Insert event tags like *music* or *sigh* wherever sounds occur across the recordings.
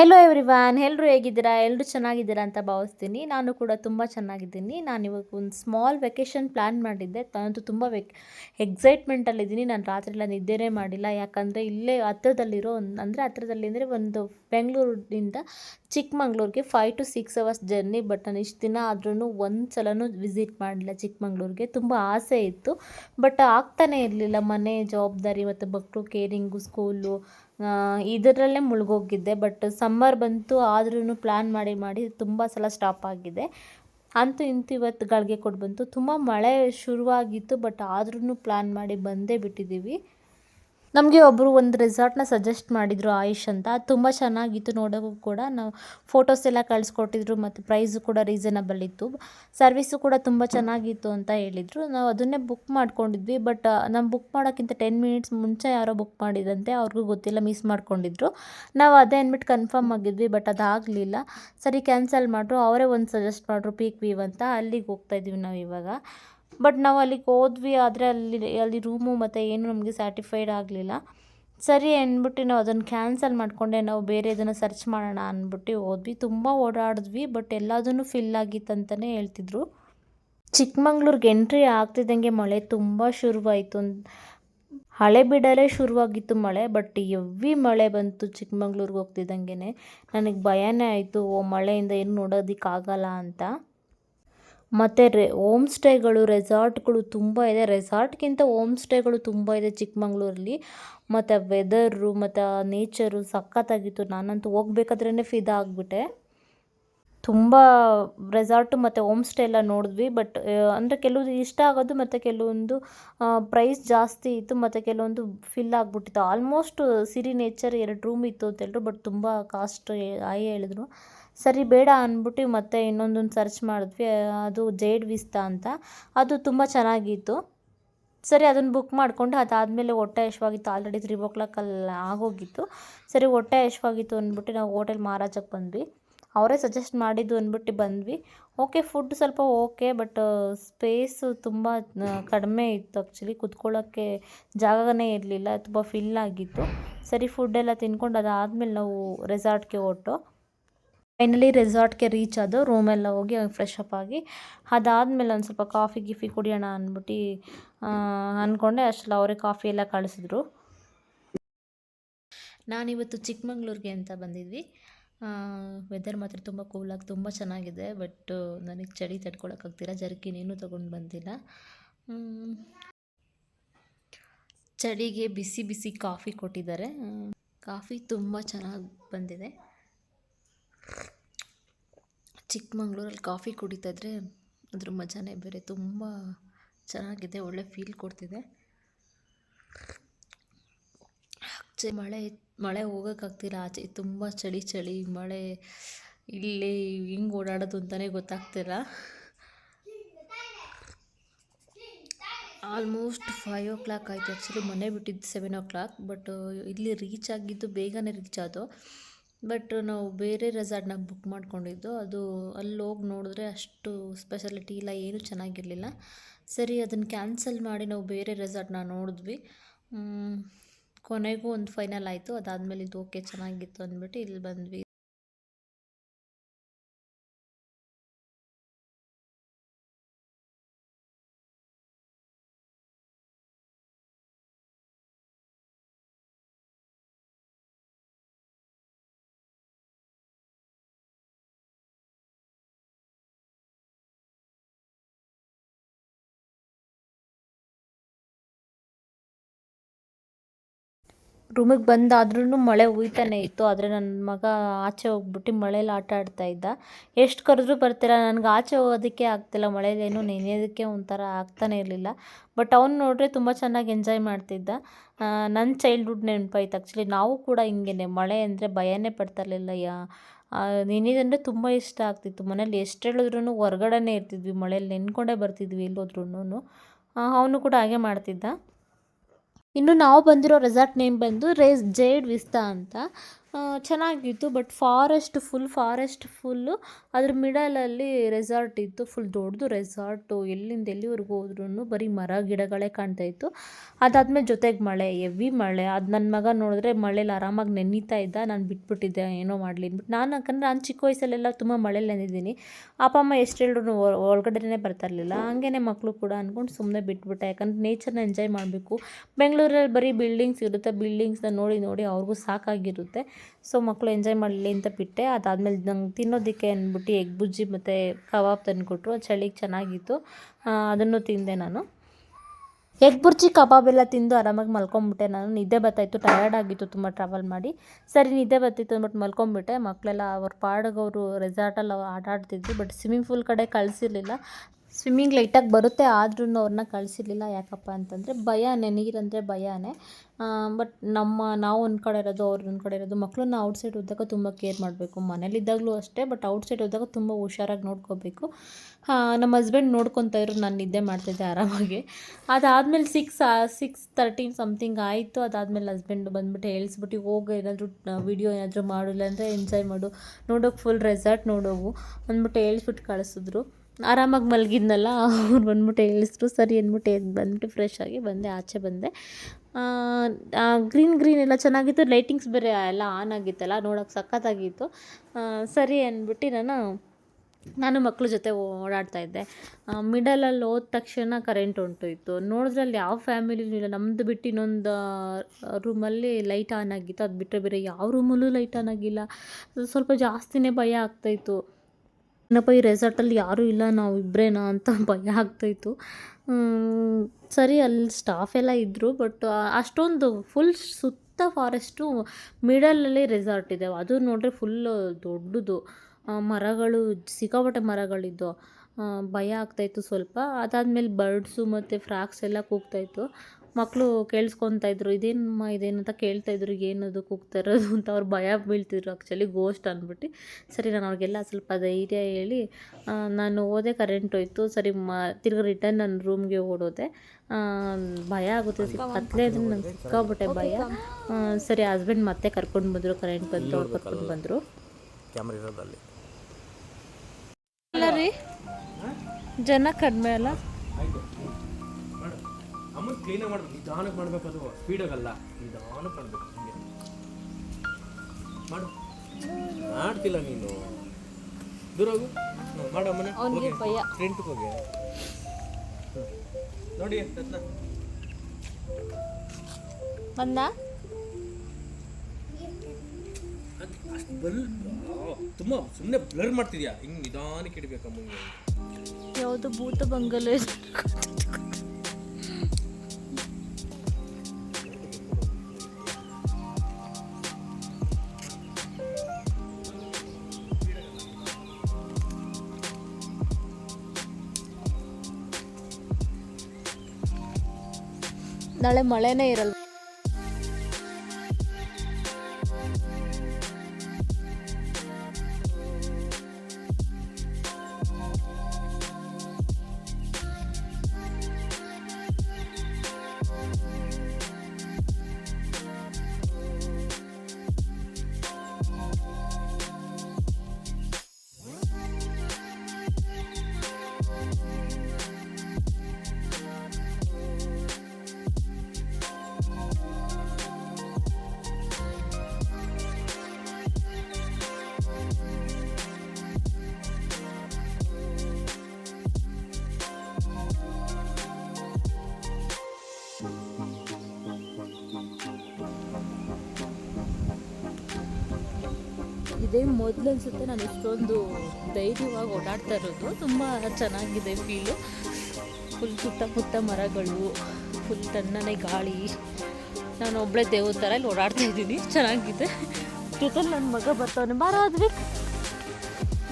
Hello everyone ಎಲ್ಲರೂ ಹೇಗಿದ್ದೀರಾ? ಎಲ್ಲರೂ ಚೆನ್ನಾಗಿದ್ದೀರಾ ಅಂತ ಭಾವಿಸ್ತೀನಿ. ನಾನು ಕೂಡ ತುಂಬ ಚೆನ್ನಾಗಿದ್ದೀನಿ. ನಾನು ಇವಾಗ ಒಂದು ಸ್ಮಾಲ್ ವೆಕೇಷನ್ ಪ್ಲ್ಯಾನ್ ಮಾಡಿದ್ದೆ. ನಾನಂತೂ ತುಂಬ ವೆಕ್ ಎಕ್ಸೈಟ್ಮೆಂಟಲ್ಲಿದ್ದೀನಿ ನಾನು ರಾತ್ರಿ ಎಲ್ಲ ನಿದ್ದೆನೇ ಮಾಡಿಲ್ಲ. ಯಾಕಂದರೆ ಇಲ್ಲೇ ಹತ್ರದಲ್ಲಿರೋ ಒಂದು ಅಂದರೆ ಹತ್ರದಲ್ಲಿ ಅಂದರೆ ಒಂದು ಬೆಂಗಳೂರಿನಿಂದ ಚಿಕ್ಕಮಂಗ್ಳೂರಿಗೆ five to six hours journey but ನಾನು ಇಷ್ಟು ದಿನ ಆದ್ರೂ ಒಂದು ಸಲನೂ ವಿಸಿಟ್ ಮಾಡಲಿಲ್ಲ ಚಿಕ್ಕಮಂಗ್ಳೂರಿಗೆ. ತುಂಬ ಆಸೆ ಇತ್ತು. ಬಟ್ ಆಗ್ತಾನೇ ಇರಲಿಲ್ಲ. ಮನೆ ಜವಾಬ್ದಾರಿ ಮತ್ತು ಮಕ್ಕಳು ಕೇರಿಂಗು ಸ್ಕೂಲು ಇದರಲ್ಲೇ ಮುಳುಗೋಗಿದ್ದೆ ಬಟ್ ಸಮ್ಮರ್ ಬಂತು ಆದ್ರೂ ಪ್ಲ್ಯಾನ್ ಮಾಡಿ ಮಾಡಿ ತುಂಬ ಸಲ ಸ್ಟಾಪ್ ಆಗಿದೆ ಅಂತೂ ಇಂತೂ ಇವತ್ತು ಗಳಿಗೆ ಕೊಟ್ಟು ಬಂತು. ತುಂಬ ಮಳೆ ಶುರುವಾಗಿತ್ತು ಬಟ್ ಆದ್ರೂ ಪ್ಲ್ಯಾನ್ ಮಾಡಿ ಬಂದೇ ಬಿಟ್ಟಿದ್ದೀವಿ. ನಮಗೆ ಒಬ್ಬರು ಒಂದು ರೆಸಾರ್ಟ್ನ ಸಜೆಸ್ಟ್ ಮಾಡಿದರು ಆಯುಷ್ ಅಂತ. ಅದು ತುಂಬ ಚೆನ್ನಾಗಿತ್ತು ನೋಡೋಕ್ಕೂ ಕೂಡ. ನಾವು ಫೋಟೋಸ್ ಎಲ್ಲ ಕಳಿಸ್ಕೊಟ್ಟಿದ್ರು ಮತ್ತು ಪ್ರೈಸು ಕೂಡ ರೀಸನಬಲ್ ಇತ್ತು. ಸರ್ವಿಸು ಕೂಡ ತುಂಬ ಚೆನ್ನಾಗಿತ್ತು ಅಂತ ಹೇಳಿದರು. ನಾವು ಅದನ್ನೇ ಬುಕ್ ಮಾಡ್ಕೊಂಡಿದ್ವಿ ಬಟ್ ನಾವು ಬುಕ್ ಮಾಡೋಕ್ಕಿಂತ ಟೆನ್ ಮಿನಿಟ್ಸ್ ಮುಂಚೆ ಯಾರೋ ಬುಕ್ ಮಾಡಿದಂತೆ ಅವ್ರಿಗೂ ಗೊತ್ತಿಲ್ಲ ಮಿಸ್ ಮಾಡ್ಕೊಂಡಿದ್ರು. ನಾವು ಅದೇ ಅಂದ್ಬಿಟ್ಟು ಕನ್ಫರ್ಮ್ ಆಗಿದ್ವಿ ಬಟ್ ಅದಾಗಲಿಲ್ಲ ಸರಿ ಕ್ಯಾನ್ಸಲ್ ಮಾಡಿದ್ರು ಅವರೇ ಒಂದು ಸಜೆಸ್ಟ್ ಮಾಡಿದ್ರು ಪೀಕ್ ವೀವ್ ಅಂತ. ಅಲ್ಲಿಗೆ ಹೋಗ್ತಾಯಿದ್ವಿ ನಾವು ಇವಾಗ. ಬಟ್ ನಾವು ಅಲ್ಲಿಗೆ ಹೋದ್ವಿ, ಆದರೆ ಅಲ್ಲಿ ಅಲ್ಲಿ ರೂಮು ಮತ್ತು ಏನು ನಮಗೆ ಸ್ಯಾಟಿಫೈಡ್ ಆಗಲಿಲ್ಲ. ಸರಿ ಅಂದ್ಬಿಟ್ಟು ನಾವು ಅದನ್ನು ಕ್ಯಾನ್ಸಲ್ ಮಾಡಿಕೊಂಡೆ, ನಾವು ಬೇರೆ ಇದನ್ನು ಸರ್ಚ್ ಮಾಡೋಣ ಅಂದ್ಬಿಟ್ಟು ಹೋದ್ವಿ. ತುಂಬ ಓಡಾಡಿದ್ವಿ ಬಟ್ ಎಲ್ಲದೂ ಫಿಲ್ ಆಗಿತ್ತಂತಲೇ ಹೇಳ್ತಿದ್ರು. ಚಿಕ್ಕಮಂಗ್ಳೂರಿಗೆ ಎಂಟ್ರಿ ಆಗ್ತಿದ್ದಂಗೆ ಮಳೆ ತುಂಬ ಶುರುವಾಯಿತು ಹಳೆ ಬಿಡಲೇ ಶುರುವಾಗಿತ್ತು ಮಳೆ ಬಟ್ ಎವ್ವಿ ಮಳೆ ಬಂತು ಚಿಕ್ಕಮಂಗ್ಳೂರಿಗೆ ಹೋಗ್ತಿದ್ದಂಗೆ ನನಗೆ ಭಯನೇ ಆಯಿತು, ಓ ಮಳೆಯಿಂದ ಏನು ನೋಡೋದಕ್ಕಾಗಲ್ಲ ಅಂತ. ಮತ್ತು ರೆ ಓಮ್ ಸ್ಟೇಗಳು ರೆಸಾರ್ಟ್ಗಳು ತುಂಬ ಇದೆ. ರೆಸಾರ್ಟ್ಗಿಂತ ಓಮ್ ಸ್ಟೇಗಳು ತುಂಬ ಇದೆ ಚಿಕ್ಕಮಂಗ್ಳೂರಲ್ಲಿ. ಮತ್ತು ವೆದರು ಮತ್ತು ನೇಚರು ಸಖತ್ತಾಗಿತ್ತು. ನಾನಂತೂ ಹೋಗ್ಬೇಕಾದ್ರೇ ಫಿದಾ ಆಗಿಬಿಟ್ಟೆ ತುಂಬ ರೆಸಾರ್ಟು ಮತ್ತು ಓಮ್ ಸ್ಟೇ ಎಲ್ಲ ನೋಡಿದ್ವಿ. ಬಟ್ ಅಂದರೆ ಕೆಲವೊಂದು ಇಷ್ಟ ಆಗೋದು ಮತ್ತು ಕೆಲವೊಂದು ಪ್ರೈಸ್ ಜಾಸ್ತಿ ಇತ್ತು ಮತ್ತು ಕೆಲವೊಂದು ಫಿಲ್ ಆಗಿಬಿಟ್ಟಿತ್ತು. ಆಲ್ಮೋಸ್ಟ್ ಸಿರಿ ನೇಚರ್ ಎರಡು ರೂಮ್ ಇತ್ತು ಅಂತ ಹೇಳಿದ್ರು ಬಟ್ ತುಂಬ ಕಾಸ್ಟ್ ಆಯಿ ಹೇಳಿದ್ರು. ಸರಿ, ಬೇಡ ಅಂದ್ಬಿಟ್ಟು ಮತ್ತೆ ಇನ್ನೊಂದೊಂದು ಸರ್ಚ್ ಮಾಡಿದ್ವಿ. ಅದು ಜೇಡ್ ವಿಸ್ತಾ ಅಂತ. ಅದು ತುಂಬ ಚೆನ್ನಾಗಿತ್ತು. ಸರಿ ಅದನ್ನು ಬುಕ್ ಮಾಡಿಕೊಂಡು ಅದಾದಮೇಲೆ ಹೊಟ್ಟೆ ಯಶವಾಗಿತ್ತು. ಆಲ್ರೆಡಿ ತ್ರೀ ಓ ಕ್ಲಾಕಲ್ಲಿ ಆಗೋಗಿತ್ತು. ಸರಿ, ಹೊಟ್ಟೆ ಯಶವಾಗಿತ್ತು ಅಂದ್ಬಿಟ್ಟು ನಾವು ಹೋಟೆಲ್ ಮಹಾರಾಜಕ್ಕೆ ಬಂದ್ವಿ. ಅವರೇ ಸಜೆಸ್ಟ್ ಮಾಡಿದ್ದು ಅಂದ್ಬಿಟ್ಟು ಬಂದ್ವಿ. ಓಕೆ ಫುಡ್ ಸ್ವಲ್ಪ ಓಕೆ ಬಟ್ ಸ್ಪೇಸು ತುಂಬ ಕಡಿಮೆ ಇತ್ತು ಆ್ಯಕ್ಚುಲಿ ಕುತ್ಕೊಳ್ಳೋಕ್ಕೆ ಜಾಗನೇ ಇರಲಿಲ್ಲ, ತುಂಬ ಫಿಲ್ ಆಗಿತ್ತು. ಸರಿ ಫುಡ್ಡೆಲ್ಲ ತಿನ್ಕೊಂಡು ಅದಾದಮೇಲೆ ನಾವು ರೆಸಾರ್ಟ್ಗೆ ಹೊಟ್ಟು ಫೈನಲಿ ರೆಸಾರ್ಟ್ಗೆ ರೀಚ್ ಆದೋ ರೂಮೆಲ್ಲ ಹೋಗಿ ಫ್ರೆಶ್ ಅಪ್ ಆಗಿ, ಅದಾದಮೇಲೆ ಒಂದು ಸ್ವಲ್ಪ ಕಾಫಿ ಗಿಫಿ ಕುಡಿಯೋಣ ಅಂದ್ಬಿಟ್ಟು ಅಂದ್ಕೊಂಡೆ ಅಷ್ಟೆಲ್ಲ ಅವರೇ ಕಾಫಿ ಎಲ್ಲ ಕಳಿಸಿದ್ರು. ನಾನಿವತ್ತು ಚಿಕ್ಕಮಂಗ್ಳೂರಿಗೆ ಅಂತ ಬಂದಿದ್ವಿ. ವೆದರ್ ಮಾತ್ರ ತುಂಬ ಕೂಲಾಗಿ ತುಂಬ ಚೆನ್ನಾಗಿದೆ ಬಟ್ ನನಗೆ ಚಳಿ ತಡ್ಕೊಳಕ್ಕಾಗ್ತಿಲ್ಲ ಜರ್ಕಿನೇನು ತೊಗೊಂಡು ಬಂದಿಲ್ಲ. ಚಳಿಗೆ ಬಿಸಿ ಬಿಸಿ ಕಾಫಿ ಕೊಟ್ಟಿದ್ದಾರೆ. ಕಾಫಿ ತುಂಬ ಚೆನ್ನಾಗಿ ಬಂದಿದೆ. ಚಿಕ್ಕಮಂಗ್ಳೂರಲ್ಲಿ ಕಾಫಿ ಕುಡಿತಾಯಿದ್ರೆ ಅದ್ರ ಮಜಾನೇ ಬೇರೆ, ತುಂಬ ಚೆನ್ನಾಗಿದೆ, ಒಳ್ಳೆ ಫೀಲ್ ಕೊಡ್ತಿದೆ. ಮಳೆ ಮಳೆ ಹೋಗೋಕ್ಕಾಗ್ತಿಲ್ಲ ಆಚೆ ತುಂಬ ಚಳಿ ಚಳಿ ಮಳೆ. ಇಲ್ಲಿ ಹಿಂಗೆ ಓಡಾಡೋದು ಅಂತಲೇ ಗೊತ್ತಾಗ್ತಿಲ್ಲ. ಆಲ್ಮೋಸ್ಟ್ ಫೈವ್ ಓ ಕ್ಲಾಕ್ ಆಯಿತು. ಆ್ಯಕ್ಚುಲಿ ಮನೆ ಬಿಟ್ಟಿದ್ದು ಸೆವೆನ್ ಓ ಕ್ಲಾಕ್ ಬಟ್ ಇಲ್ಲಿ ರೀಚ್ ಆಗಿದ್ದು ಬೇಗನೆ ರೀಚ್ ಆದೋ ಬಟ್ ನಾವು ಬೇರೆ ರೆಸಾರ್ಟ್ನ ಬುಕ್ ಮಾಡ್ಕೊಂಡಿದ್ದು. ಅದು ಅಲ್ಲಿ ಹೋಗಿ ನೋಡಿದ್ರೆ ಅಷ್ಟು ಸ್ಪೆಷಾಲಿಟಿ ಇಲ್ಲ, ಏನೂ ಚೆನ್ನಾಗಿರಲಿಲ್ಲ. ಸರಿ ಅದನ್ನು ಕ್ಯಾನ್ಸಲ್ ಮಾಡಿ ನಾವು ಬೇರೆ ರೆಸಾರ್ಟ್ನ ನೋಡಿದ್ವಿ. ಕೊನೆಗೂ ಒಂದು ಫೈನಲ್ ಆಯಿತು. ಅದಾದಮೇಲೆ ಇದು ಓಕೆ ಚೆನ್ನಾಗಿತ್ತು ಅಂದ್ಬಿಟ್ಟು ಇಲ್ಲಿ ಬಂದ್ವಿ. ರೂಮಿಗೆ ಬಂದಾದ್ರೂ ಮಳೆ ಹುಯ್ತಾನೆ ಇತ್ತು, ಆದರೆ ನನ್ನ ಮಗ ಆಚೆ ಹೋಗ್ಬಿಟ್ಟು ಮಳೇಲಿ ಆಟ ಆಡ್ತಾ ಇದ್ದ. ಎಷ್ಟು ಕರೆದ್ರೂ ಬರ್ತಿಲ್ಲ ನನಗೆ ಆಚೆ ಹೋಗೋದಕ್ಕೆ ಆಗ್ತಿಲ್ಲ ಮಳೇಲೇನು ನೆನೆಯೋದಕ್ಕೆ ಒಂಥರ ಆಗ್ತಾನೆ ಇರಲಿಲ್ಲ. ಬಟ್ ಅವ್ನು ನೋಡಿದ್ರೆ ತುಂಬ ಚೆನ್ನಾಗಿ ಎಂಜಾಯ್ ಮಾಡ್ತಿದ್ದ. ನನ್ನ ಚೈಲ್ಡ್ಹುಡ್ ನೆನಪಾಯ್ತು ಆ್ಯಕ್ಚುಲಿ ನಾವು ಕೂಡ ಹಿಂಗೇನೆ, ಮಳೆ ಅಂದರೆ ಭಯನೇ ಪಡ್ತಾ ಇರಲಿಲ್ಲ ಯಾ ನೆನೆಯೋದಂದರೆ ತುಂಬ ಇಷ್ಟ ಆಗ್ತಿತ್ತು. ಮನೇಲಿ ಎಷ್ಟು ಹೇಳಿದ್ರೂ ಹೊರ್ಗಡೆನೇ ಇರ್ತಿದ್ವಿ, ಮಳೇಲಿ ನೆನ್ಕೊಂಡೇ ಬರ್ತಿದ್ವಿ ಎಲ್ಲೋದ್ರೂ ಅವನು ಕೂಡ ಹಾಗೆ ಮಾಡ್ತಿದ್ದ. ಇನ್ನು ನಾವು ಬಂದಿರೋ ರೆಸಾರ್ಟ್ ನೇಮ್ ಬಂದು ರೇಸ್ ಜೇಡ್ ವಿಸ್ತಾ ಅಂತ. ಚೆನ್ನಾಗಿತ್ತು but forest full forest full ಅದ್ರ ಮಿಡಲಲ್ಲಿ ರೆಸಾರ್ಟ್ ಇತ್ತು ಫುಲ್ ದೊಡ್ಡದು ರೆಸಾರ್ಟು ಎಲ್ಲಿಂದ ಎಲ್ಲಿವರೆಗೂ ಹೋದ್ರೂ ಬರೀ ಮರ, ಗಿಡಗಳೇ ಕಾಣ್ತಾ ಇತ್ತು. ಅದಾದ್ಮೇಲೆ ಜೊತೆಗೆ ಮಳೆ ಎವಿ ಮಳೆ. ಅದು ನನ್ನ ಮಗ ನೋಡಿದ್ರೆ ಮಳೇಲಿ ಆರಾಮಾಗಿ ನೆನೀತಾ ಇದ್ದ, ನಾನು ಬಿಟ್ಬಿಟ್ಟಿದ್ದೆ, ಏನೋ ಮಾಡಲಿ ಅಂದ್ಬಿಟ್ಟು ನಾನು ಯಾಕಂದರೆ ನಾನು ಚಿಕ್ಕ ವಯಸ್ಸಲ್ಲೆಲ್ಲ ತುಂಬ ಮಳೇಲಿ ನೆನೆದಿದ್ದೀನಿ ಅಪ್ಪ, ಅಮ್ಮ ಎಷ್ಟು ಹೇಳಿದ್ರು ಬರ್ತಾ ಇರಲಿಲ್ಲ. ಹಂಗೇನೆ ಮಕ್ಕಳು ಕೂಡ ಅಂದ್ಕೊಂಡು ಸುಮ್ಮನೆ ಬಿಟ್ಬಿಟ್ಟೆ. ಯಾಕಂದ್ರೆ ನೇಚರ್ನ ಎಂಜಾಯ್ ಮಾಡಬೇಕು. ಬೆಂಗಳೂರಲ್ಲಿ ಬರೀ ಬಿಲ್ಡಿಂಗ್ಸ್ ಇರುತ್ತೆ. ಬಿಲ್ಡಿಂಗ್ಸ್ನ ನೋಡಿ ನೋಡಿ ಅವ್ರಿಗೂ ಸಾಕಾಗಿರುತ್ತೆ. ಸೊ ಮಕ್ಕಳು ಎಂಜಾಯ್ ಮಾಡಲಿ ಅಂತ ಬಿಟ್ಟೆ. ಅದಾದಮೇಲೆ ನಂಗೆ ತಿನ್ನೋದಕ್ಕೆ ಅಂದ್ಬಿಟ್ಟು ಎಗ್ ಬುಜ್ಜಿ ಮತ್ತು ಕಬಾಬ್ ತಂದುಕೊಟ್ರು. ಚಳಿಗೆ ಚೆನ್ನಾಗಿತ್ತು. ಅದನ್ನು ತಿಂದೆ ನಾನು. ಎಗ್ ಬುರ್ಜಿ, ಕಬಾಬ್ ಎಲ್ಲ ತಿಂದು ಆರಾಮಾಗಿ ಮಲ್ಕೊಂಬಿಟ್ಟೆ ನಾನು. ನಿದ್ದೆ ಬರ್ತಾಯಿತ್ತು ಟಯರ್ಡ್ ಆಗಿತ್ತು ತುಂಬ ಟ್ರಾವೆಲ್ ಮಾಡಿ. ಸರಿ, ನಿದ್ದೆ ಬರ್ತಿತ್ತು ಅಂದ್ಬಿಟ್ಟು ಮಲ್ಕೊಂಬಿಟ್ಟೆ. ಮಕ್ಕಳೆಲ್ಲ ಅವ್ರ ಪಾಡಗವರು ಅವರು ರೆಸಾರ್ಟಲ್ಲಿ ಆಟ ಆಡ್ತಿದ್ರು ಬಟ್ ಸ್ವಿಮ್ಮಿಂಗ್ ಫೂಲ್ ಕಡೆ ಕಳಿಸಿರ್ಲಿಲ್ಲ. ಸ್ವಿಮ್ಮಿಂಗ್ ಲೈಟಾಗಿ ಬರುತ್ತೆ ಆದ್ರೂ ಅವ್ರನ್ನ ಕಳಿಸಿರ್ಲಿಲ್ಲ. ಯಾಕಪ್ಪ ಅಂತಂದರೆ ಭಯನೇ, ನೀರಂದರೆ ಭಯನೇ. ಬಟ್ ನಮ್ಮ, ನಾವು ಒಂದು ಕಡೆ ಇರೋದು, ಅವ್ರು ಒಂದು ಕಡೆ ಇರೋದು ಮಕ್ಕಳನ್ನ ಔಟ್ಸೈಡ್ ಹೋದಾಗ ತುಂಬ ಕೇರ್ ಮಾಡಬೇಕು. ಮನೇಲಿದ್ದಾಗಲೂ ಅಷ್ಟೇ ಬಟ್ ಔಟ್ಸೈಡ್ ಹೋದಾಗ ತುಂಬ ಹುಷಾರಾಗಿ ನೋಡ್ಕೋಬೇಕು. ನಮ್ಮ ಹಸ್ಬೆಂಡ್ ನೋಡ್ಕೊತಾ ಇರೋರು ನಾನು ನಿದ್ದೆ ಮಾಡ್ತಿದ್ದೆ ಆರಾಮಾಗಿ. ಅದಾದಮೇಲೆ ಸಿಕ್ಸ್ ಸಿಕ್ಸ್ ತರ್ಟೀನ್ ಸಮಥಿಂಗ್ ಆಯಿತು. ಅದಾದಮೇಲೆ ಹಸ್ಬೆಂಡು ಬಂದ್ಬಿಟ್ಟು ಹೇಳಿಸ್ಬಿಟ್ಟು, ಹೋಗೋ, ಏನಾದರೂ ವೀಡಿಯೋ ಏನಾದರೂ ಮಾಡು, ಇಲ್ಲಾಂದರೆ ಎಂಜಾಯ್ ಮಾಡು. ನೋಡೋಕೆ ಫುಲ್ ರೆಸಾರ್ಟ್ ನೋಡೋವು, ಅಂದ್ಬಿಟ್ಟು ಹೇಳ್ಸ್ಬಿಟ್ಟು ಕಳಿಸಿದ್ರು. ಆರಾಮಾಗಿ ಮಲಗಿದ್ನಲ್ಲ, ಅವ್ರು ಬಂದ್ಬಿಟ್ಟು ಹೇಳಿದ್ರು, ಸರಿ ಅಂದ್ಬಿಟ್ಟು ಎದ್ದು ಬಂದ್ಬಿಟ್ಟು ಫ್ರೆಶ್ ಆಗಿ ಬಂದೆ, ಆಚೆ ಬಂದೆ. ಗ್ರೀನ್ ಗ್ರೀನ್ ಎಲ್ಲ ಚೆನ್ನಾಗಿತ್ತು ಲೈಟಿಂಗ್ಸ್ ಬೇರೆ ಎಲ್ಲ ಆನ್ ಆಗಿತ್ತಲ್ಲ, ನೋಡೋಕೆ ಸಖತ್ತಾಗಿತ್ತು. ಸರಿ ಅಂದ್ಬಿಟ್ಟು ನಾನು ನಾನು ಮಕ್ಕಳ ಜೊತೆ ಓಡಾಡ್ತಾ ಇದ್ದೆ. ಮಿಡಲಲ್ಲಿ ಹೋದ ತಕ್ಷಣ ಕರೆಂಟ್ ಹೊಂಟೋಯ್ತು ನೋಡಿದ್ರೆ ಅಲ್ಲಿ ಯಾವ ಫ್ಯಾಮಿಲಿನೂ ಇಲ್ಲ ನಮ್ಮದು ಬಿಟ್ಟು ಇನ್ನೊಂದು ರೂಮಲ್ಲಿ ಲೈಟ್ ಆನ್ ಆಗಿತ್ತು. ಅದು ಬಿಟ್ಟರೆ ಬೇರೆ ಯಾವ ರೂಮಲ್ಲೂ ಲೈಟ್ ಆನ್ ಆಗಿಲ್ಲ. ಸ್ವಲ್ಪ ಜಾಸ್ತಿನೇ ಭಯ ಆಗ್ತಾಯಿತ್ತು ಏನಪ್ಪ ಈ ರೆಸಾರ್ಟಲ್ಲಿ ಯಾರೂ ಇಲ್ಲ, ನಾವು ಇಬ್ಬರೇನಾ ಅಂತ *laughs* ಭಯ ಆಗ್ತಾಯಿತ್ತು. ಸರಿ, ಅಲ್ಲಿ ಸ್ಟಾಫ್ ಎಲ್ಲ ಇದ್ದರು ಬಟ್ ಅಷ್ಟೊಂದು ಫುಲ್ ಸುತ್ತ ಫಾರೆಸ್ಟು ಮಿಡಲಲ್ಲಿ ರೆಸಾರ್ಟ್ ಇದೆ. ಅದು ನೋಡಿದ್ರೆ ಫುಲ್ಲು ದೊಡ್ಡದು. ಮರಗಳು, ಸಿಕ್ಕಾಪಟ್ಟೆ ಮರಗಳಿದ್ದು. ಭಯ ಆಗ್ತಾಯಿತ್ತು ಸ್ವಲ್ಪ. ಅದಾದಮೇಲೆ ಬರ್ಡ್ಸು ಮತ್ತು ಫ್ರಾಕ್ಸ್ ಎಲ್ಲ ಕೂಗ್ತಾಯಿತ್ತು. ಮಕ್ಕಳು ಕೇಳಿಸ್ಕೊತಾ ಇದ್ರು ಇದೇನಮ್ಮ ಇದೇನು ಅಂತ ಕೇಳ್ತಾ ಇದ್ರು ಏನದು ಕೂಗ್ತಾ ಇರೋದು *laughs* ಅಂತ ಅವ್ರು ಭಯ ಬೀಳ್ತಿದ್ರು ಆ್ಯಕ್ಚುಲಿ ಗೋಸ್ಟ್ ಅಂದ್ಬಿಟ್ಟು. ಸರಿ ನಾನು ಅವ್ರಿಗೆಲ್ಲ ಸ್ವಲ್ಪ ಧೈರ್ಯ ಹೇಳಿ ನಾನು ಹೋದೆ ಕರೆಂಟ್ ಹೋಯ್ತು. ಸರಿ ಮ ತಿರ್ಗಿ ರಿಟರ್ನ್ ನನ್ನ ರೂಮ್ಗೆ ಓಡೋದೆ. ಭಯ ಆಗುತ್ತೆ. ಸಿಕ್ ಅದನ್ನು ನಂಗೆ ಸಿಕ್ಕಾಬಿಟ್ಟೆ ಭಯ. ಸರಿ ಹಸ್ಬೆಂಡ್ ಮತ್ತೆ ಕರ್ಕೊಂಡು ಬಂದರು ಕರೆಂಟ್ ಬಂತು ಅವ್ರು ಕರ್ಕೊಂಡು ಬಂದರು. ಕ್ಯಾಮ್ರಾ ಇರೋದಲ್ಲಿ ಅಲ್ಲ ರೀ? ಜನ ಕಡಿಮೆ ಅಲ್ಲ? ಅಮ್ಮನ್ ಕ್ಲೀನಾಗಿ ಮಾಡ್ಬೇಕು ನಿಧಾನಕ್ಕೆ ಮಾಡ್ಬೇಕು ಅದು ಸ್ಪೀಡಾಗಲ್ಲ ನಿಧಾನಕ್ಕೆ ಮಾಡ್ಬೇಕು ಹಂಗೆ. ಮಾಡು. ಮಾಡ್ತಿಲ್ಲ ನೀನು. ದೂರ ಹೋಗು. ಹ್ಮ್, ಮಾಡು ಅಮ್ಮನ. ಅವ್ನಿಗೆ ಭಯ ಫ್ರಂಟ್ಗೆ ಹೋಗಿ. ನೋಡಿ ರತ್ನ ಬಂದ? ಬಲ್ ತುಂಬ ಸುಮ್ಮನೆ ಬ್ಲರ್ ಮಾಡ್ತಿದ್ಯಾ? ಹಿಂಗೆ ನಿಧಾನಕ್ಕೆ ಇಡಬೇಕು ಅಮ್ಮಂಗೆ ಯಾವುದು ಭೂತ ಬಂಗಲೆ. ನಾಳೆ ಮಳೆನೇ ಇರಲ್ಲ. ಇದೇ. ಮೊದಲು ಅನಿಸುತ್ತೆ ನಾನು ಇಷ್ಟೊಂದು ಧೈರ್ಯವಾಗಿ ಓಡಾಡ್ತಾ ಇರೋದು. ತುಂಬ ಚೆನ್ನಾಗಿದೆ ಫೀಲು ಫುಲ್ ಸುತ್ತಮುತ್ತ ಮರಗಳು ಫುಲ್ ತಣ್ಣನೆ ಗಾಳಿ. ನಾನು ಒಬ್ಬಳೆ ದೇವ್ರ ಥರ ಇಲ್ಲಿ ಓಡಾಡ್ತಾ ಇದ್ದೀನಿ. ಚೆನ್ನಾಗಿದೆ. ಜೊತೆಲಿ ನನ್ನ ಮಗ ಬರ್ತಾವನೆ ಬಾರಾದ್ವಿ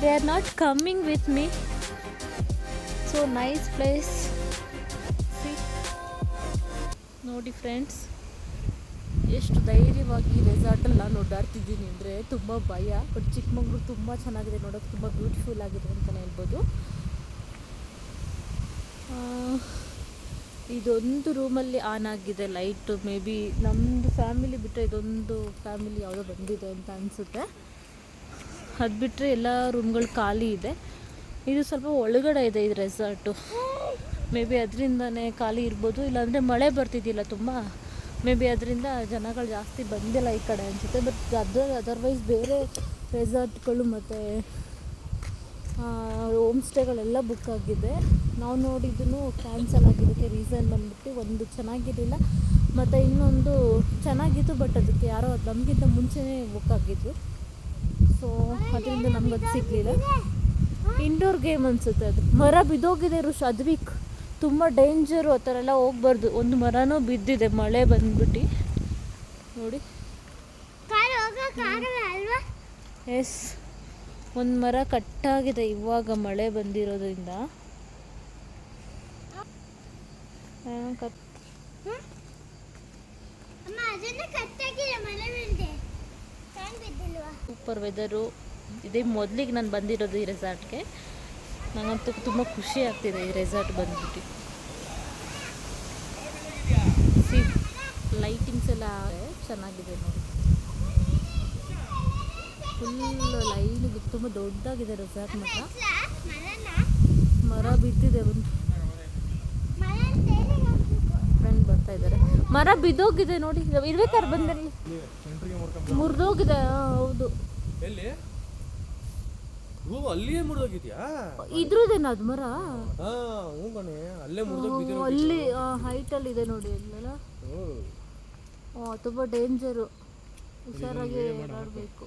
they are not coming with me so nice place ನೋಡಿ ಫ್ರೆಂಡ್ಸ್ ಎಷ್ಟು ಧೈರ್ಯವಾಗಿ ರೆಸಾರ್ಟಲ್ಲಿ ನಾನು ಓಡಾಡ್ತಿದ್ದೀನಿ ಅಂದರೆ ತುಂಬ ಭಯ ಬಟ್ ಚಿಕ್ಕಮಗಳೂರು ತುಂಬ ಚೆನ್ನಾಗಿದೆ ನೋಡೋಕೆ, ತುಂಬ ಬ್ಯೂಟಿಫುಲ್ ಆಗಿದೆ ಅಂತಲೇ ಹೇಳ್ಬೋದು. ಇದೊಂದು ರೂಮಲ್ಲಿ ಆನ್ ಆಗಿದೆ ಲೈಟು ಮೇ ಬಿ ನಮ್ಮದು ಫ್ಯಾಮಿಲಿ ಬಿಟ್ಟರೆ ಇದೊಂದು ಫ್ಯಾಮಿಲಿ ಯಾವುದೋ ಬಂದಿದೆ ಅಂತ ಅನಿಸುತ್ತೆ. ಅದು ಬಿಟ್ಟರೆ ಎಲ್ಲ ರೂಮ್ಗಳು ಖಾಲಿ ಇದೆ. ಇದು ಸ್ವಲ್ಪ ಒಳಗಡೆ ಇದೆ ಇದು ರೆಸಾರ್ಟು ಮೇ ಬಿ ಅದರಿಂದನೇ ಖಾಲಿ ಇರ್ಬೋದು, ಇಲ್ಲಾಂದರೆ ಮಳೆ ಬರ್ತಿದ್ದಿಲ್ಲ ತುಂಬ. ಮೇ ಬಿ ಅದರಿಂದ ಜನಗಳು ಜಾಸ್ತಿ ಬಂದಿಲ್ಲ ಈ ಕಡೆ ಅನಿಸುತ್ತೆ ಬಟ್ ಅದು ಅದರ್ವೈಸ್ ಬೇರೆ ರೆಸಾರ್ಟ್ಗಳು ಮತ್ತು ಹೋಮ್ ಸ್ಟೇಗಳೆಲ್ಲ ಬುಕ್ ಆಗಿದೆ. ನಾವು ನೋಡಿದ್ದು ಕ್ಯಾನ್ಸಲ್ ಆಗಿದ್ದಕ್ಕೆ ರೀಸನ್ ಬಂದ್ಬಿಟ್ಟು ಒಂದು ಚೆನ್ನಾಗಿರಲಿಲ್ಲ. ಮತ್ತು ಇನ್ನೊಂದು ಚೆನ್ನಾಗಿತ್ತು ಬಟ್ ಅದಕ್ಕೆ ಯಾರೋ ನಮಗಿಂತ ಮುಂಚೆನೇ ಬುಕ್ ಆಗಿದ್ದು. ಸೊ ಅದರಿಂದ ನಮ್ಗೆ ಅದು ಸಿಗಲಿಲ್ಲ. ಇಂಡೋರ್ ಗೇಮ್ ಅನಿಸುತ್ತೆ ಅದು. ಮರ ಬಿದ್ದೋಗಿದೆ ರುಷ್ ಅದು ವೀಕ್ ತುಂಬ ಡೇಂಜರು ಆ ಥರ ಎಲ್ಲ ಹೋಗ್ಬಾರ್ದು. ಒಂದು ಮರನೂ ಬಿದ್ದಿದೆ ಮಳೆ ಬಂದ್ಬಿಟ್ಟು. ನೋಡಿ. ಎಸ್ ಒಂದು ಮರ ಕಟ್ಟಾಗಿದೆ ಇವಾಗ ಮಳೆ ಬಂದಿರೋದ್ರಿಂದ. ಸೂಪರ್ ವೆದರು ಇದೇ ಮೊದಲಿಗೆ ನಾನು ಬಂದಿರೋದು ಈ ರೆಸಾರ್ಟ್ಗೆ ನನಗಂತೂ ತುಂಬ ಖುಷಿ ಆಗ್ತಿದೆ ಈ ರೆಸಾರ್ಟ್ ಬಂದ್ಬಿಟ್ಟು. ಸಿ ಲೈಟಿಂಗ್ಸ್ ಎಲ್ಲ ಚೆನ್ನಾಗಿದೆ ನೋಡಿ. ಫುಲ್ ಲೈನಿಗೆ ತುಂಬ ದೊಡ್ಡದಾಗಿದೆ ರೆಸಾರ್ಟ್ ಮಾತ್ರ. ಮರ ಬಿದ್ದಿದೆ ಒಂದು. ಫ್ರೆಂಡ್ ಬರ್ತಾ ಇದ್ದಾರೆ. ಮರ ಬಿದ್ದೋಗಿದೆ ನೋಡಿ. ಇರ್ಬೇಕಾದ್ರೆ ಬಂದಲ್ಲಿ ಮುರಿದೋಗಿದೆ ಹೌದು. ಓ ಅಲ್ಲಿಯೇ ಮುರಿದೋಗಿದ್ಯಾ? ಇದ್ರದೇನ ಅದು ಮರ? ಹಾ ಹ್ಞೂ ಕಣೆ ಅಲ್ಲೇ ಮುರಿದೋಗಿ ಓ, ಹೈಟ್ ಅಲ್ಲಿ ಹೈಟಲ್ಲಿ ಇದೆ ನೋಡಿ ಅಲ್ಲೆಲ್ಲ ಓ ತುಂಬಾ ಡೇಂಜರು ಹುಷಾರಾಗಿ ಓಡಾಡಬೇಕು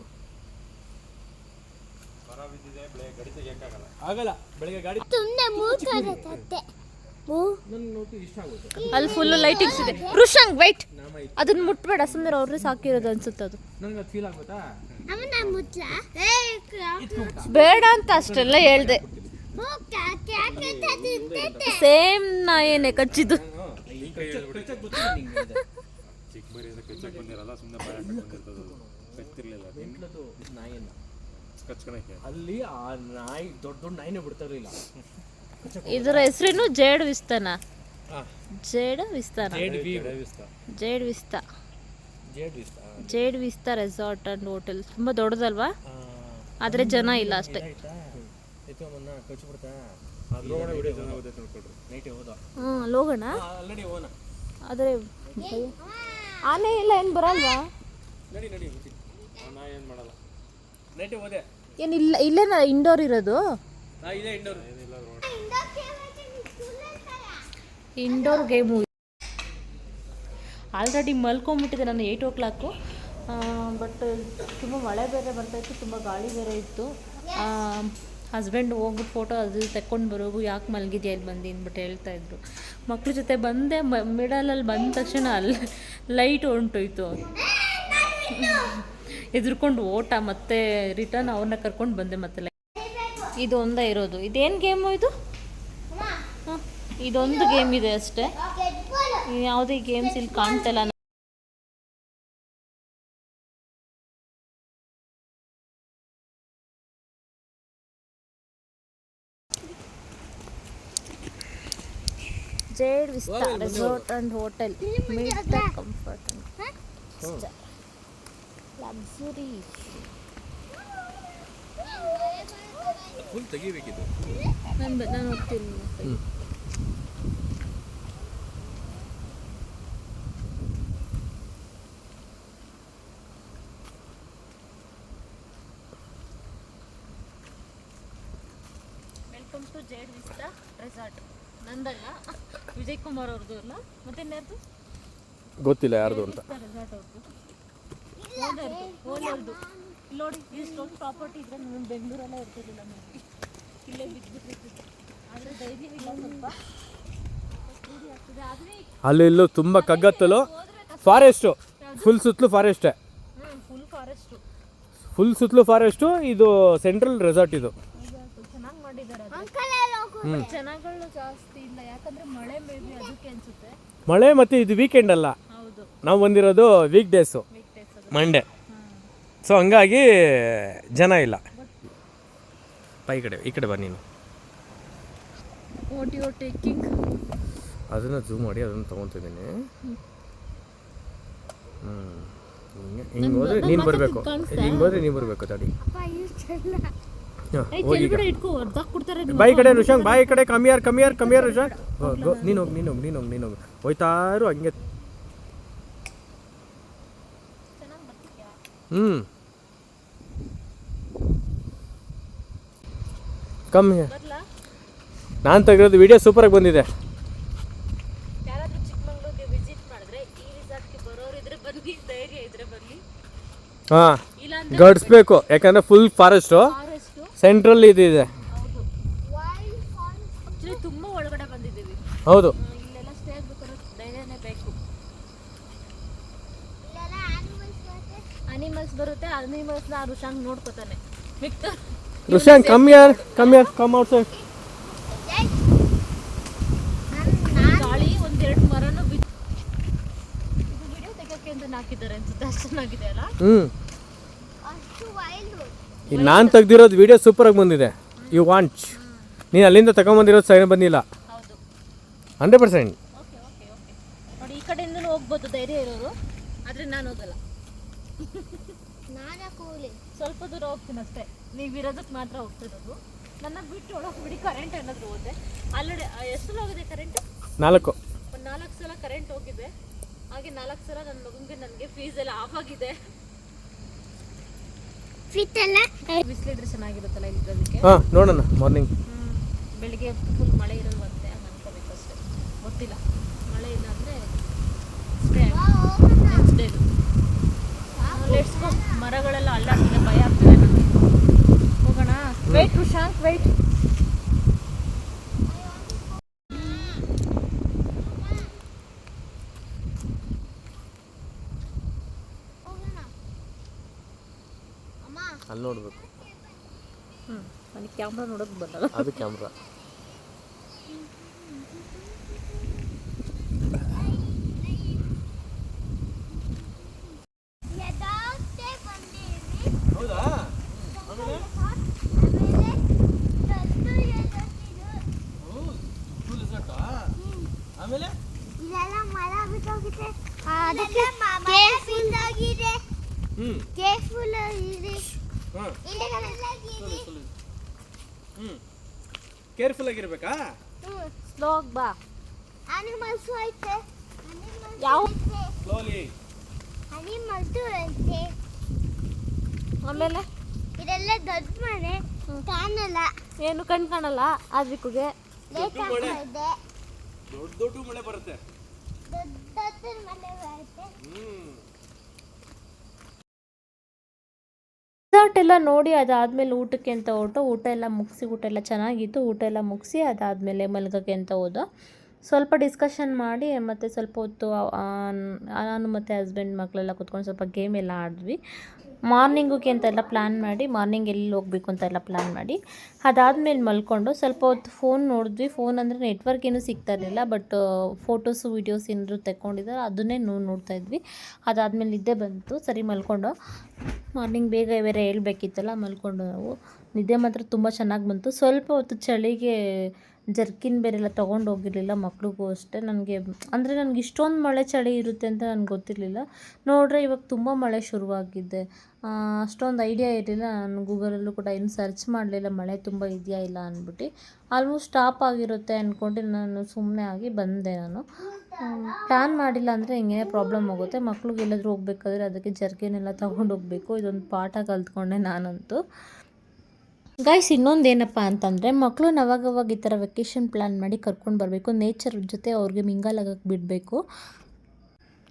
ಆಗಲ್ಲ ಬೆಳಗ್ಗೆ ಗಾಡಿ ಸುಮ್ನೆ ಮೂರ್ತಾರೆ ತತ್ತೆ ಮೂ ನನ್ನ ನೋಟು ಇಷ್ಟ ಆಗುತ್ತೆ. ಅಲ್ಲಿ ಫುಲ್ ಲೈಟಿಂಗ್ಸ್ ಇದೆ ಋಷಂಗ್ ವೈಟ್ ಅದನ್ನ ಮುಟ್ಬೇಡ ಸುಮ್ಮನೆ ಅವ್ರೇ ಸಾಕಿರೋದು ಅನ್ಸುತ್ತೆ ಅದು. ನನಗೆ ಅದು ಫೀಲ್ ಆಗುತ್ತಾ? ಬೇಡ ಅಂತ ಅಷ್ಟೆಲ್ಲ ಹೇಳ್ದೆ. ಸೇಮ್ ನಾ ಏನೇ ಕಚ್ಚಿದ್ದು. ಅಲ್ಲಿ ಆ ನಾಯಿ ದೊಡ್ಡ ದೊಡ್ಡ ನಾಯಿನೇ ಬಿಡ್ತಾ ಇರಲಿಲ್ಲ ಇದರ ಹೆಸರೇನು ಜೇಡ್ ವಿಸ್ತಾನ? Jade ವಿಸ್ತಾನ? Jade Vista. Jade Vista. Jade Vista resort and hotel. ತುಂಬ ದೊಡ್ಡದಲ್ವಾ? ಆದರೆ ಜನ ಇಲ್ಲ ಅಷ್ಟೇ. ಹ್ಞೂ ಆಲ್ರೆಡಿ ಆದರೆ ಆನೆ ಇಲ್ಲ ಏನು ಬರಲ್ವಾ? ನಡಿ ನಡಿ ನಾ ಏನು ಇಲ್ಲ ಇಲ್ಲೇನ ಇಂಡೋರ್ ಇರೋದು? ನಾ ಇದೇ ಇಂಡೋರ್ ಇಂಡೋರ್ ಗೇಮು ಆಲ್ರೆಡಿ ಮಲ್ಕೊಂಬಿಟ್ಟಿದೆ ನಾನು ಏಯ್ಟ್ ಓ ಕ್ಲಾಕು. ಬಟ್ ತುಂಬ ಮಳೆ ಬೇರೆ ಬರ್ತಾಯಿತ್ತು ತುಂಬ ಗಾಳಿ ಬೇರೆ ಇತ್ತು. ಹಸ್ಬೆಂಡ್ ಹೋಗ್ಬಿಟ್ಟು ಫೋಟೋ ಅದು ತೆಕ್ಕೊಂಡು ಬರೋಗು ಯಾಕೆ ಮಲಗಿದ್ಯಾ ಇಲ್ಲಿ ಬಂದು ಅಂದ್ಬಿಟ್ಟು ಹೇಳ್ತಾ ಇದ್ರು. ಮಕ್ಳ ಜೊತೆ ಬಂದೆ ಮಿಡಲಲ್ಲಿ ಬಂದ ತಕ್ಷಣ ಅಲ್ಲಿ ಲೈಟ್ ಹೊಂಟೋಯ್ತು ಎದುರ್ಕೊಂಡು ಓಟ, ಮತ್ತೆ ರಿಟರ್ನ್ ಅವ್ರನ್ನ ಕರ್ಕೊಂಡು ಬಂದೆ ಮತ್ತೆ ಇದು ಒಂದೇ ಇರೋದು. ಇದೇನು ಗೇಮು ಇದು? ಇದೊಂದು ಗೇಮ್ ಇದೆ ಅಷ್ಟೇ. ಯಾವುದೇ ಗೇಮ್ಸ್ ಇಲ್ಲಿ ಕಾಣ್ತಲ್ಲ Jade Vista resort and hotel meet the comfort luxury full ತೆಗಿಬೇಕಿದೆ. ನಾನು ನಾನು ಹೋಗ್ತೀನಿ ಮತ್ತೆ. Welcome to Jade Vista resort ನಂದಲ್ಲ Vijay Kumar ಅವ್ರದ್ದು ಅಲ್ಲ? ಮತ್ತೆ ಇನ್ಯಾರ್ದು ಗೊತ್ತಿಲ್ಲ ಯಾರ್ದು ಅಂತ. ರೆಸಾರ್ಟ್ ಅವ್ರದ್ದು? ಓನರ್ದು ಓನರ್ದು. ಇಲ್ಲಿ ನೋಡಿ ಇಷ್ಟೊಂದು ಪ್ರಾಪರ್ಟಿ ಇದ್ರೆ ನಮ್ಮ ಬೆಂಗಳೂರಲ್ಲೇ ಇರ್ತಿರ್ಲಿಲ್ಲ ನೋಡಿ ಇಲ್ಲೇ ಬಿದ್ದುಬಿಟ್ಟಿರ್ತಿತ್ತು ಆದರೆ ಡೈಲಿ ಇಲ್ಲ ಸ್ವಲ್ಪ. ರೂಢಿ ಆಗ್ತದೆ ಆದರೆ ಅಲ್ಲಿ ಇಲ್ಲೂ ತುಂಬ ಕಗ್ಗತ್ತಲು. ಫಾರೆಸ್ಟು ಫುಲ್ ಸುತ್ತಲೂ ಫಾರೆಸ್ಟ್ ಫುಲ್ ಫಾರೆಸ್ಟು ಫುಲ್ ಸುತ್ತಲೂ ಫಾರೆಸ್ಟು ಇದು ಸೆಂಟ್ರಲ್ ರೆಸಾರ್ಟ್ ಇದು. ಚೆನ್ನಾಗಿ ಮಾಡಿದ್ದಾರೆ ಅದು. ಅಂಕಲ್ ಹೋಗು ಜನಗಳು ಜಾಸ್ತಿ ಮಳೆ ಮತ್ತೆ ಅದಕ್ಕೆ ಅನ್ಸುತ್ತೆ. ಮಳೆ ಮತ್ತು ಇದು ವೀಕೆಂಡ್ ಅಲ್ಲ. ಹೌದು. ನಾವು ಬಂದಿರೋದು ವೀಕ್ ಡೇಸು ಮಂಡೇ ಸೊ ಹಂಗಾಗಿ ಜನ ಇಲ್ಲ. ಪೈ ಈ ಕಡೆ ಈ ಕಡೆ ಬಾ ನೀನು. ವಾಟ್ ಟೇಕಿಂಗ್ ಅದನ್ನು ಝೂಮ್ ಮಾಡಿ ಅದನ್ನು ತೊಗೊತಿದ್ದೀನಿ. ಹ್ಞೂ ಹಿಂಗೆ ಹಿಂಗೆ ಹೋದ್ರೆ ನೀನು ಬರಬೇಕು. ಹಿಂಗೆ ಹೋದ್ರೆ ನೀನು ಬರಬೇಕು ತಡಿ. ಇಟ್ಕೋ ಕೊಡ್ತಾರೆ ಬಾಯಿ ಕಡೆ ರುಷಾಂಗ್ ಬಾಯಿ ಕಡೆ ಕಮ್ಮಿಯಾರ್ ಕಮ್ಮಿಯಾರ್ ಕಮ್ಮಿಯಾರ್ ರುಷಾಂಗ್? ನೀನು ಹೋಗಿ ನೀನು ಹೋಗಿ ನೀನು ಹೋಗಿ ನೀನು ಹೋಗಿ. ಹೋಯ್ತಾರು ಹಂಗೆ. ಹ್ಞೂ ಕಮ್ಮಿ. ನಾನು ತೆಗಿರೋದು ವಿಡಿಯೋ ಸೂಪರಾಗಿ ಬಂದಿದೆ. ಹಾಂ ಗಡಿಸ್ಬೇಕು ಯಾಕಂದ್ರೆ ಫುಲ್ ಫಾರೆಸ್ಟು ಸೆಂಟ್ರಲ್ಲಿ ಇದಿದೆ. ತುಂಬಾ ಒಳಗಡೆ ಬಂದಿದ್ದೀವಿ. ಹೌದು. ಇಲ್ಲೆಲ್ಲ ಸ್ಟೇ ಆಗ್ಬೇಕಾದ್ರೆ ಧೈರ್ಯನೇ ಬೇಕು. ಅನಿಮಲ್ಸ್ ಬರುತ್ತೆ ಅನಿಮಲ್ಸ್ನ ಋಷಾಂಗ್ ನೋಡ್ಕೋತಾನೆ. ವಿಕ್ಟರ್ ರುಷಾಂಗ್ ಕಮ್ಮಿಯಾರ್ ಕಮ್ಮಿಯಾರ್ ಕಮ್ ಔಟ್ ಸೈಡ್ ಗಾಳಿ ಒಂದೆರಡು ಮರನೂ ಬಿದ್ದು ಇದು ವಿಡಿಯೋ ತೆಗೋಕ್ಕೆ ಅಂತ ಹಾಕಿದ್ದಾರೆ ಅನ್ಸುತ್ತೆ ಅಷ್ಟು ಚೆನ್ನಾಗಿದೆ ಅಲ್ಲ? ಹ್ಞೂ ವೈಲ್ಡ್ ಈಗ ನಾನು ತೆಗ್ದಿರೋದು ವಿಡಿಯೋ ಸೂಪರಾಗಿ ಬಂದಿದೆ. ಯು ವಾಂಚ್ ನೀನು ಅಲ್ಲಿಂದ ತಗೊಂಬಂದಿರೋದು ಸರಿ ಬಂದಿಲ್ಲ. ಹೌದು. Hundred percent. Okay okay okay ನೋಡಿ ಈ ಕಡೆಯಿಂದಲೂ ಹೋಗ್ಬೋದು ಧೈರ್ಯ ಇರೋರು ಆದರೆ ನಾನು ಹೋಗಲ್ಲ. ನಾನ ಕೂಲಿ ಸ್ವಲ್ಪ ದೂರ ಹೋಗ್ತೀನಿ ಅಷ್ಟೇ. ನೀವು ಇರೋದಕ್ಕೆ ಮಾತ್ರ ಹೋಗ್ತಿರೋದು. ನನ್ನ ಬಿಟ್ಟು ಒಳಗೆ ಬಿಡಿ ಕರೆಂಟ್ ಏನಾದರೂ ಹೋದೆ ಆಲ್ರೆಡಿ ಎಷ್ಟು ಹೋಗಿದೆ ಕರೆಂಟ್ ನಾಲ್ಕು. ಒಂದು ನಾಲ್ಕು ಸಲ ಕರೆಂಟ್ ಹೋಗಿದೆ. ಹಾಗೆ ನಾಲ್ಕು ಸಲ ನನ್ನ ಮಗನಿಗೆ ನನಗೆ ಫೀಸ್ ಎಲ್ಲ ಆಫ್ ಆಗಿದೆ. ಫಿಟ್ ಅಲ್ಲ. ಬಿಸಿಲಿದ್ರೆ ಚೆನ್ನಾಗಿರುತ್ತಲ್ಲ ಇಲ್ಲಿರೋದಕ್ಕೆ ಹಾಂ ನೋಡೋಣ ಮಾರ್ನಿಂಗ್ ಬೆಳಿಗ್ಗೆ ಫುಲ್ ಮಳೆ ಇರಲ್ವಂತೆ ಹಂಗೆ ಅನ್ಕೋಬೇಕು ಅಷ್ಟೇ. ಗೊತ್ತಿಲ್ಲ. ಮಳೆ ಇಲ್ಲ ಅಂದರೆ stay next day let's go ಮರಗಳೆಲ್ಲ ಅಲ್ಲಾಡ್ತಿದೆ ಭಯ ಆಗ್ತದೆ ನನಗೆ ಹೋಗೋಣ? ವೆಯ್ಟ್ ಶುಶಾಂಕ್ ವೆಯ್ಟ್ ಹೋಗೋಣ ಅಮ್ಮ ಅಲ್ಲಿ ನೋಡಬೇಕು ಹ್ಞೂ ನನಗೆ ಕ್ಯಾಮ್ರಾ ನೋಡೋಕೆ ಬರಲ್ಲ ಅದು ಕ್ಯಾಮ್ರಾ *laughs* ಯಥಾರ್ಥೆ ಬಂದಿವಿ ಹೌದಾ ಆಮೇಲೆ ದೊಡ್ಡ ಎದೊತ್ತಿದು. ಆಮೇಲೆ ಇದೆಲ್ಲ ಮರ ಬಿಟ್ಟೋಗಿದೆ ಅದಕ್ಕೆ ಕೇರ್ಫುಲ್ ಆಗಿದೆ ಹ್ಞೂ ಕೇರ್ಫುಲ್ ಇದೆ ಹಾಂ ಇಲ್ಲಿ ಹ್ಞೂ ಕೇರ್ಫುಲ್ ಆಗಿರ್ಬೇಕಾ? ಸ್ಲೋ ಬಾ. ಅನಿಮಲ್ಸ್ ಐತೆ. ಯಾವ? ಸ್ಲೋಲಿ ಅನಿಮಲ್ಸ್ ಐತೆ. ಆಮೇಲೆ? ಇದೆಲ್ಲ ದೊಡ್ಡ ಮನೆ. ಕಾಣಲ್ಲ. ಏನು ಕಣ್ ಕಾಣಲ್ಲ ಮಳೆ. ಇದೆ. ದೊಡ್ಡ ದೊಡ್ಡ ಮಳೆ ಬರುತ್ತೆ. ದೊಡ್ಡ ದೊಡ್ಡ ಬರುತ್ತೆ. ಐತೆ ಹ್ಞೂ ರಿಸಾರ್ಟ್ ಎಲ್ಲ ನೋಡಿ ಅದಾದಮೇಲೆ ಊಟಕ್ಕೆ ಅಂತ ಹೊರಟು ಊಟ ಎಲ್ಲ ಮುಗಿಸಿ, ಊಟ ಎಲ್ಲ ಚೆನ್ನಾಗಿತ್ತು. ಊಟ ಎಲ್ಲ ಮುಗಿಸಿ ಅದಾದಮೇಲೆ ಮಲ್ಗೋಕ್ಕೆ ಅಂತ ಹೋದ ಸ್ವಲ್ಪ ಡಿಸ್ಕಷನ್ ಮಾಡಿ ಮತ್ತು ಸ್ವಲ್ಪ ಹೊತ್ತು ನಾನು ಮತ್ತು ಹಸ್ಬೆಂಡ್ ಮಕ್ಕಳೆಲ್ಲ ಕೂತ್ಕೊಂಡು ಸ್ವಲ್ಪ ಗೇಮ್ ಎಲ್ಲ ಆಡಿದ್ವಿ. ಮಾರ್ನಿಂಗಿಗೆ ಅಂತೆಲ್ಲ ಪ್ಲ್ಯಾನ್ ಮಾಡಿ ಮಾರ್ನಿಂಗ್ ಎಲ್ಲಿ ಹೋಗಬೇಕು ಅಂತೆಲ್ಲ ಪ್ಲ್ಯಾನ್ ಮಾಡಿ. ಅದಾದಮೇಲೆ ಮಲ್ಕೊಂಡು ಸ್ವಲ್ಪ ಹೊತ್ತು ಫೋನ್ ನೋಡಿದ್ವಿ. ಫೋನ್ ಅಂದರೆ ನೆಟ್ವರ್ಕ್ ಏನೂ ಸಿಗ್ತಾ ಇರಲಿಲ್ಲ ಬಟ್ ಫೋಟೋಸು ವೀಡಿಯೋಸ್ ಏನಾದ್ರು ತೆಕ್ಕೊಂಡಿದ್ದಾರೆ ಅದನ್ನೇ ನೋಡ್ತಾ ಇದ್ವಿ. ಅದಾದಮೇಲೆ ನಿದ್ದೆ ಬಂತು. ಸರಿ ಮಲ್ಕೊಂಡು ಮಾರ್ನಿಂಗ್ ಬೇಗ ಬೇರೆ ಹೇಳ್ಬೇಕಿತ್ತಲ್ಲ, ಮಲ್ಕೊಂಡು ನಾವು. ನಿದ್ದೆ ಮಾತ್ರ ತುಂಬ ಚೆನ್ನಾಗಿ ಬಂತು. ಸ್ವಲ್ಪ ಹೊತ್ತು ಚಳಿಗೆ ಜರ್ಕಿನ್ ಬೇರೆಲ್ಲ ತೊಗೊಂಡು ಹೋಗಿರಲಿಲ್ಲ ಮಕ್ಳಿಗೂ ಅಷ್ಟೇ. ನನಗೆ, ಅಂದರೆ ನನಗೆ ಇಷ್ಟೊಂದು ಮಳೆ ಚಳಿ ಇರುತ್ತೆ ಅಂತ ನನಗೆ ಗೊತ್ತಿರಲಿಲ್ಲ. ನೋಡ್ರೆ ಇವಾಗ ತುಂಬ ಮಳೆ ಶುರುವಾಗಿದೆ. ಅಷ್ಟೊಂದು ಐಡಿಯಾ ಇರಲಿಲ್ಲ. ನಾನು ಗೂಗಲಲ್ಲೂ ಕೂಡ ಏನು ಸರ್ಚ್ ಮಾಡಲಿಲ್ಲ. ಮಳೆ ತುಂಬ ಇದೆಯಾ ಇಲ್ಲ ಅಂದ್ಬಿಟ್ಟು. ಆಲ್ಮೋಸ್ಟ್ ಸ್ಟಾಪ್ ಆಗಿರುತ್ತೆ ಅಂದ್ಕೊಂಡು ನಾನು ಸುಮ್ಮನೆ ಆಗಿ ಬಂದೆ ನಾನು. ಪ್ಲ್ಯಾನ್ ಮಾಡಿಲ್ಲ ಅಂದರೆ ಹಿಂಗೇನೆ ಪ್ರಾಬ್ಲಮ್ ಆಗುತ್ತೆ ಮಕ್ಳಿಗೆ ಎಲ್ಲಾದರೂ ಹೋಗ್ಬೇಕಾದ್ರೆ ಅದಕ್ಕೆ ಜರ್ಕಿನೆಲ್ಲ ತೊಗೊಂಡು ಹೋಗಬೇಕು. ಇದೊಂದು ಪಾಠ ಕಲ್ತ್ಕೊಂಡೆ ನಾನಂತೂ. ಗಾಯ್ಸ್ ಇನ್ನೊಂದು ಏನಪ್ಪ ಅಂತಂದರೆ ಮಕ್ಕಳು ಅವಾಗವಾಗ ಈ ಥರ ವೆಕೇಷನ್ ಪ್ಲ್ಯಾನ್ ಮಾಡಿ ಕರ್ಕೊಂಡು ಬರಬೇಕು. ನೇಚರ್ ಜೊತೆ ಅವ್ರಿಗೆ ಮಿಂಗಲ್ ಆಗಕ್ಕೆ ಬಿಡಬೇಕು.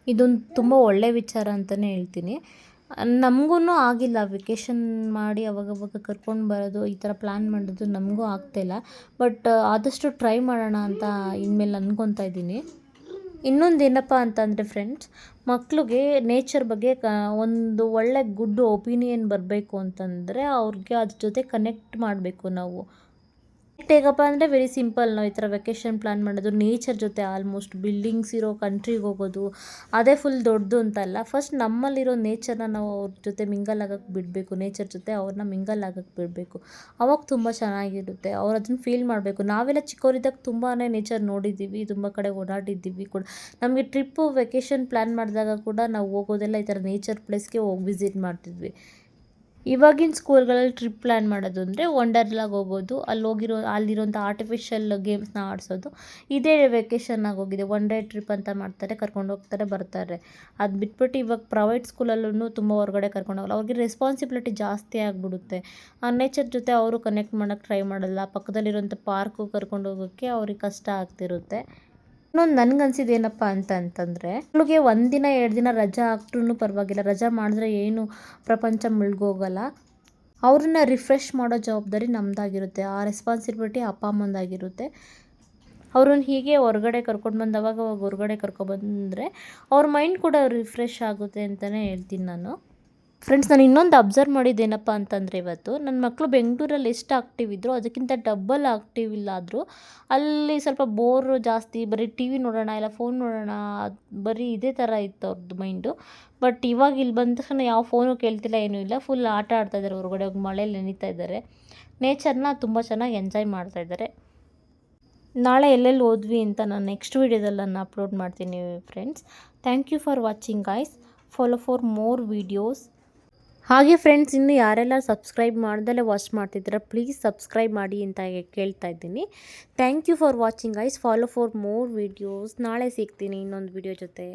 ಇದೊಂದು ತುಂಬ ಒಳ್ಳೆ ವಿಚಾರ ಅಂತಲೇ ಹೇಳ್ತೀನಿ. ನಮಗೂ ಆಗಿಲ್ಲ ವೆಕೇಷನ್ ಮಾಡಿ ಅವಾಗವಾಗ ಕರ್ಕೊಂಡು ಬರೋದು, ಈ ಥರ ಪ್ಲ್ಯಾನ್ ಮಾಡೋದು ನಮಗೂ ಆಗ್ತಾಯಿಲ್ಲ ಬಟ್ ಆದಷ್ಟು ಟ್ರೈ ಮಾಡೋಣ ಅಂತ ಇನ್ಮೇಲೆ ಅಂದ್ಕೊತಾ ಇದ್ದೀನಿ. ಇನ್ನೊಂದು ಏನಪ್ಪ ಅಂತಂದರೆ ಫ್ರೆಂಡ್ಸ್ ಮಕ್ಕಳಿಗೆ ನೇಚರ್ ಬಗ್ಗೆ ಒಂದು ಒಳ್ಳೆ ಗುಡ್ ಒಪಿನಿಯನ್ ಬರಬೇಕು ಅಂತಂದರೆ ಅವ್ರಿಗೆ ಅದ್ರ ಜೊತೆ ಕನೆಕ್ಟ್ ಮಾಡಬೇಕು ನಾವು. ಹೇಗಪ್ಪ ಅಂದರೆ ವೆರಿ ಸಿಂಪಲ್ ನಾವು ಈ ಥರ ವೆಕೇಷನ್ ಪ್ಲ್ಯಾನ್ ಮಾಡೋದು ನೇಚರ್ ಜೊತೆ ಆಲ್ಮೋಸ್ಟ್ ಬಿಲ್ಡಿಂಗ್ಸ್ ಇರೋ ಕಂಟ್ರಿಗೆ ಹೋಗೋದು, ಅದೇ ಫುಲ್ ದೊಡ್ಡದು ಅಂತಲ್ಲ. ಫಸ್ಟ್ ನಮ್ಮಲ್ಲಿರೋ ನೇಚರ್ನ ನಾವು ಅವ್ರ ಜೊತೆ ಮಿಂಗಲ್ ಆಗೋಕ್ಕೆ ಬಿಡಬೇಕು ನೇಚರ್ ಜೊತೆ ಅವ್ರನ್ನ ಮಿಂಗಲ್ ಆಗೋಕ್ಕೆ ಬಿಡಬೇಕು. ಅವಾಗ ತುಂಬ ಚೆನ್ನಾಗಿರುತ್ತೆ, ಅವ್ರು ಅದನ್ನು ಫೀಲ್ ಮಾಡಬೇಕು. ನಾವೆಲ್ಲ ಚಿಕ್ಕವರಿದ್ದಾಗ ತುಂಬಾ ನೇಚರ್ ನೋಡಿದ್ದೀವಿ, ತುಂಬ ಕಡೆ ಓಡಾಡಿದ್ದೀವಿ ಕೂಡ. ನಮಗೆ ಟ್ರಿಪ್ಪು ವೆಕೇಷನ್ ಪ್ಲ್ಯಾನ್ ಮಾಡಿದಾಗ ಕೂಡ ನಾವು ಹೋಗೋದೆಲ್ಲ ಈ ಥರ ನೇಚರ್ ಪ್ಲೇಸ್ಗೆ ಹೋಗಿ ವಿಸಿಟ್ ಮಾಡ್ತಿದ್ವಿ. ಇವಾಗಿನ ಸ್ಕೂಲ್ಗಳಲ್ಲಿ ಟ್ರಿಪ್ ಪ್ಲ್ಯಾನ್ ಮಾಡೋದು ಅಂದರೆ ವಂಡರ್ಲಾಗೆ ಹೋಗೋದು, ಅಲ್ಲಿ ಹೋಗಿರೋ ಅಲ್ಲಿರೋಂಥ ಆರ್ಟಿಫಿಷಿಯಲ್ ಗೇಮ್ಸ್ನ ಆಡಿಸೋದು. ಇದೇ ವೆಕೇಷನ್ನಾಗಿ ಹೋಗಿದೆ. ಒನ್ ಡೇ ಟ್ರಿಪ್ ಅಂತ ಮಾಡ್ತಾರೆ, ಕರ್ಕೊಂಡು ಹೋಗ್ತಾರೆ, ಬರ್ತಾರೆ. ಅದು ಬಿಟ್ಬಿಟ್ಟು ಇವಾಗ ಪ್ರೈವೇಟ್ ಸ್ಕೂಲಲ್ಲೂ ತುಂಬ ಹೊರಗಡೆ ಕರ್ಕೊಂಡು ಹೋಗಲ್ಲ. ಅವ್ರಿಗೆ ರೆಸ್ಪಾನ್ಸಿಬಿಲಿಟಿ ಜಾಸ್ತಿ ಆಗಿಬಿಡುತ್ತೆ. ಆ ನೇಚರ್ ಜೊತೆ ಅವರು ಕನೆಕ್ಟ್ ಮಾಡೋಕ್ಕೆ ಟ್ರೈ ಮಾಡಲ್ಲ. ಪಕ್ಕದಲ್ಲಿರೋಂಥ ಪಾರ್ಕು ಕರ್ಕೊಂಡು ಹೋಗೋಕ್ಕೆ ಅವ್ರಿಗೆ ಕಷ್ಟ ಆಗ್ತಿರುತ್ತೆ. ಇನ್ನೊಂದು ನನಗನ್ಸಿದ್ದು ಏನಪ್ಪ ಅಂತ ಅಂತಂದರೆ ಮಕ್ಕಳಿಗೆ ಒಂದಿನ ಎರಡು ದಿನ ರಜಾ ಹಾಕ್ದ್ರೂ ಪರವಾಗಿಲ್ಲ. ರಜಾ ಮಾಡಿದ್ರೆ ಏನು ಪ್ರಪಂಚ ಮುಳುಗೋಗಲ್ಲ. ಅವ್ರನ್ನ ರಿಫ್ರೆಶ್ ಮಾಡೋ ಜವಾಬ್ದಾರಿ ನಮ್ಮದಾಗಿರುತ್ತೆ ಆ ರೆಸ್ಪಾನ್ಸಿಬಿಲಿಟಿ ಅಪ್ಪ, ಅಮ್ಮಂದಾಗಿರುತ್ತೆ. ಅವ್ರನ್ನ ಹೀಗೆ ಹೊರಗಡೆ ಕರ್ಕೊಂಡು ಬಂದು ಅವಾಗ ಹೊರಗಡೆ ಕರ್ಕೊಬಂದರೆ ಅವ್ರ ಮೈಂಡ್ ಕೂಡ ರಿಫ್ರೆಶ್ ಆಗುತ್ತೆ ಅಂತಲೇ ಹೇಳ್ತೀನಿ ನಾನು. ಫ್ರೆಂಡ್ಸ್ ನಾನು ಇನ್ನೊಂದು ಅಬ್ಸರ್ವ್ ಮಾಡಿದ್ದೇನಪ್ಪ ಅಂತಂದರೆ ಇವತ್ತು ನನ್ನ ಮಕ್ಕಳು ಬೆಂಗಳೂರಲ್ಲಿ ಎಷ್ಟು ಆಕ್ಟಿವ್ ಇದ್ದರು ಅದಕ್ಕಿಂತ ಡಬ್ಬಲ್ ಆಕ್ಟಿವ್ ಇಲ್ಲಾದರೂ ಅಲ್ಲಿ ಸ್ವಲ್ಪ ಬೋರು ಜಾಸ್ತಿ, ಬರೀ ಟಿ ವಿ ನೋಡೋಣ, ಇಲ್ಲ ಫೋನ್ ನೋಡೋಣ ಬರೀ ಇದೇ ಥರ ಇತ್ತು ಅವ್ರದ್ದು ಮೈಂಡು ಬಟ್ ಇವಾಗ ಇಲ್ಲಿ ಬಂದ ತಕ್ಷಣ ಯಾವ ಫೋನು ಕೇಳ್ತಿಲ್ಲ, ಏನೂ ಇಲ್ಲ. ಫುಲ್ ಆಟ ಆಡ್ತಾ ಇದ್ದಾರೆ ಹೊರಗಡೆ, ಹೋಗಿ ಮಳೇಲಿ ನೆನೀತಾ ಇದ್ದಾರೆ ನೇಚರ್ನ ತುಂಬ ಚೆನ್ನಾಗಿ ಎಂಜಾಯ್ ಮಾಡ್ತಾ ಇದ್ದಾರೆ ನಾಳೆ ಎಲ್ಲೆಲ್ಲಿ ಹೋದ್ವಿ ಅಂತ ನಾನು ನೆಕ್ಸ್ಟ್ ವೀಡಿಯೋದಲ್ಲಿ ನಾನು ಅಪ್ಲೋಡ್ ಮಾಡ್ತೀನಿ friends thank you for watching guys follow for more videos ಹಾಗೆ ಫ್ರೆಂಡ್ಸ್ ಇನ್ನು ಯಾರೆಲ್ಲ ಸಬ್ಸ್ಕ್ರೈಬ್ ಮಾಡ್ದಲ್ಲೇ ವಾಚ್ ಮಾಡ್ತಿದ್ರೆ ಪ್ಲೀಸ್ ಸಬ್ಸ್ಕ್ರೈಬ್ ಮಾಡಿ ಅಂತ ಕೇಳ್ತಾ ಇದ್ದೀನಿ. Thank you for watching guys follow for more videos ನಾಳೆ ಸಿಗ್ತೀನಿ ಇನ್ನೊಂದು ವೀಡಿಯೋ ಜೊತೆ.